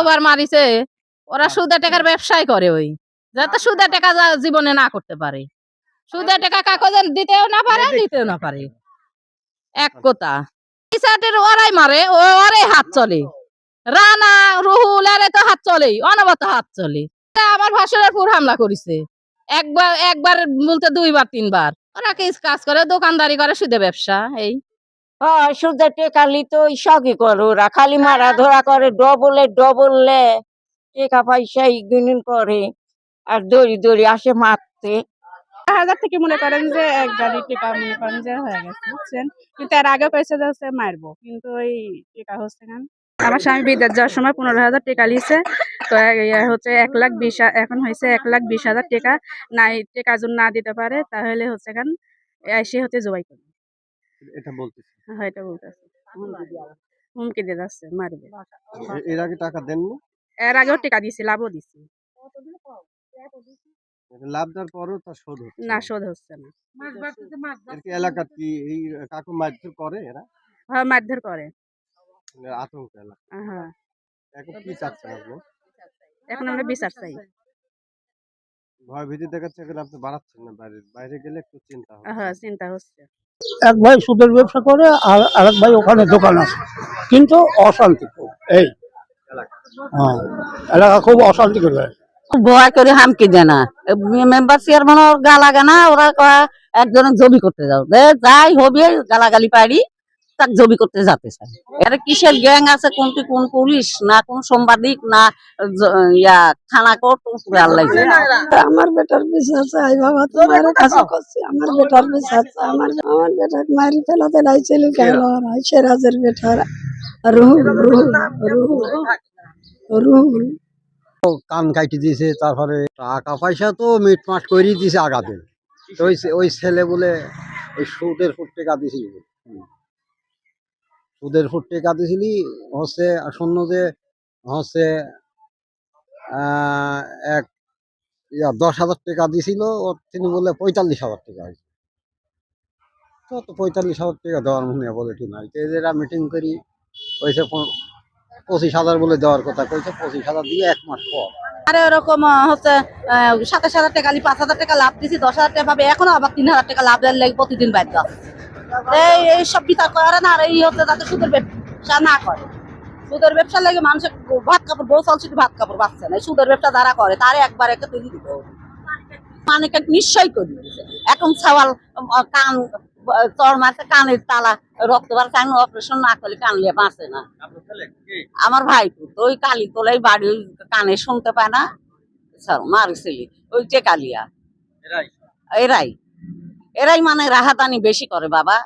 কতবার মারিছে ওরা সুদে টাকার ব্যবসায় করে ওই। যাতে সুদে টাকা জীবনে না করতে পারে। সুদে টাকা কাগজে দিতেও না পারে নিতেও না পারে। এক কথা ইসাটের ওরাই মারে ওরাই হাত চলে। রানা রুহুল এর তো হাত চলেই অনবত হাত চলে। আমার ভাসুরের পুর হামলা করেছে। একবার একবার বলতে দুইবার তিনবার। ওরা কি কাজ করে? দোকানদারি করে সুদে ব্যবসা এই। হ্যাঁ সুদে টেকালি তো সবই করে ওরা খালি মারা ধরা করে, ডবলে ডবলে। টেকা পয়সা ইগুনিন করে আর দড়ি দড়ি আসে মারতে। হাজার থেকে মনে করেন যে টিকা যে হয়ে কিন্তু আগে মারবো। কিন্তু ওই হচ্ছে না। আমার স্বামী যাওয়ার সময় পনেরো হাজার টাকা তো হচ্ছে এক লাখ বিশ এখন হয়েছে এক লাখ বিশ হাজার টাকা। নাই না দিতে পারে, তাহলে হচ্ছে এসে হচ্ছে জবাই করবে। এটা বলতেছি। হ্যাঁ এটা বলতেছে। হুমকি দিয়ে যাচ্ছে মারবে। এর আগে টাকা দেননি? এর আগেও টাকা দিছি লাভও দিছি লাভ দেওয়ার পরেও তার শোধ হচ্ছে না শোধ হচ্ছে না। এর কি এলাকার কি এই কাকু মারধর করে এরা? হ্যাঁ মারধর করে। আতঙ্ক এলাকা হ্যাঁ এখন কি চাচ্ছেন আপনি? এখন আমরা বিচার চাই। ভয় ভীতি দেখাচ্ছে আপনি বাড়াচ্ছেন না বাইরে বাইরে গেলে একটু চিন্তা হ্যাঁ চিন্তা হচ্ছে। এক ভাই সুদের ব্যবসা করে আর আরেক ভাই ওখানে দোকান আছে। কিন্তু অশান্তি এই। হ্যাঁ এলাকা খুব অশান্তি করে ভয় করে হামকি দেয় না। মেম্বার চেয়ারম্যান গা লাগে না, ওরা একজনের জমি করতে যাও। যাই হবে গালাগালি পারি তাক জবি করতে যেতে চায়। এর কিসের গ্যাং আছে কোনটি কোন পুলিশ না কোন সাংবাদিক না ইয়া থানা কোর্ট উপরে আল্লাহ আমার বেটার বিচার চাই বাবা তোমার কাছে করছি আমার বেটার বিচার চাই আমার আমার বেটার মারি ফেলাতে লাইছিল কেন? সেরাজের বেটার রুহুল রুহুল রুহুল রুহুল। কান কাটি দিয়েছে তারপরে টাকা পয়সা তো মিটমাট করেই দিয়েছে আগাতে তো ওই ওই ছেলে বলে ওই সুদের ফুট টেকা দিয়েছিল। সুদের ফুট টেকা দিয়েছিলি হচ্ছে শূন্য যে, হচ্ছে এক দশ হাজার টাকা দিছিল ও তিনি বলে পঁয়তাল্লিশ হাজার টাকা হয়েছে। তো তো পঁয়তাল্লিশ হাজার টাকা দেওয়ার মনে বলে ঠিক নাই। তো মিটিং করি হয়েছে পঁচিশ হাজার বলে দেওয়ার কথা, কইছে পঁচিশ হাজার দিয়ে এক মাস পর। আরে ওরকম হচ্ছে সাতাশ হাজার টাকা পাঁচ হাজার টাকা লাভ দিছি, দশ হাজার টাকা পাবে, এখনও আবার তিন হাজার টাকা লাভ দেওয়ার লাগে প্রতিদিন বাধ্য। এই এই সব বিচার করে না আর এই হচ্ছে যাতে সুদের ব্যবসা না করে। সুদের ব্যবসা লাগে মানুষের ভাত কাপড় বউ চাল শুধু ভাত কাপড় পাচ্ছে না। সুদের ব্যবসা যারা করে তারে একবার একটা তুলে দিতে হবে। মানে নিশ্চয় করি। এখন সওয়াল কান চর মারছে কানের তালা রক্ত বার কান অপারেশন না করলে কান লিয়ে বাঁচে না। আমার ভাই তো ওই কালি তোলাই বাড়ি ওই কানে শুনতে পায় না। স্যার মারিছিলি ওই যে কালিয়া। এরাই। এরাই মানে রাহাতানি বেশি করে, বাবা।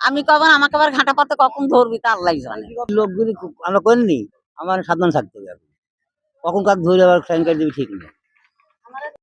আমি কবার আমাকে আবার ঘাটা পাতে কখন ধরবি তা আল্লাহ জানে। লোকগুলি আমরা করিনি আমার সাবধান থাকতে হবে। কখন কাক ধরে আবার দিবি ঠিক নেই।